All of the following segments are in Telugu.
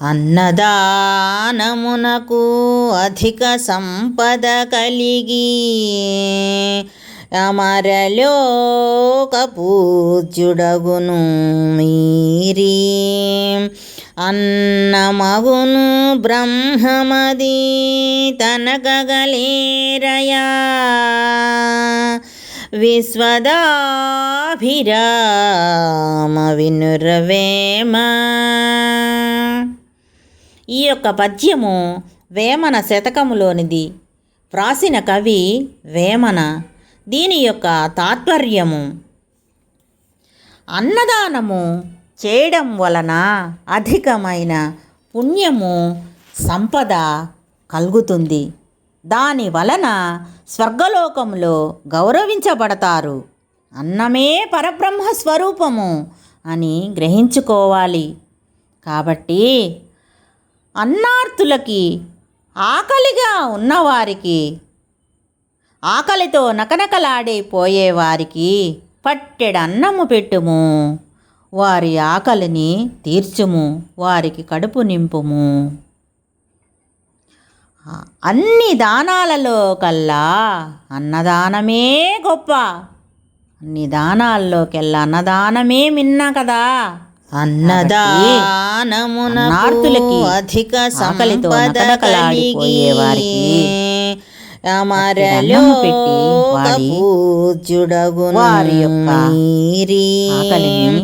అన్నదానమునకు అధిక సంపద కలిగి అమరలోకపూజ్యుడగును మీరి. అన్నమగును బ్రహ్మమది తనకగలేరయా. విశ్వదాభిరామ వినురవేమ. ఈ యొక్క పద్యము వేమన శతకములోనిది. వ్రాసిన కవి వేమన. దీని యొక్క తాత్పర్యము అన్నదానము చేయడం వలన అధికమైన పుణ్యము సంపద కలుగుతుంది. దాని వలన స్వర్గలోకంలో గౌరవించబడతారు. అన్నమే పరబ్రహ్మ స్వరూపము అని గ్రహించుకోవాలి. కాబట్టి అన్నార్థులకి ఆకలిగా ఉన్నవారికి ఆకలితో నకనకలాడైపోయేవారికి పట్టెడన్నము పెట్టుము. వారి ఆకలిని తీర్చుము వారికి కడుపు నింపుము. అన్ని దానాలలో కల్లా అన్నదానమే గొప్ప. అన్ని దానాల్లోకెల్లా అన్నదానమే మిన్న కదా. అన్నదానమునకు అధిక సంపద నకనకలాడిపోయేవారికి అమరలో అన్నము పెట్టి వాడి పూజ్యుడగును వారి యొక్క మీరి ఆకలిని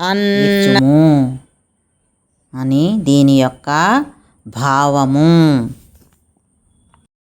అన్న తీర్చుము అని దీని యొక్క భావము.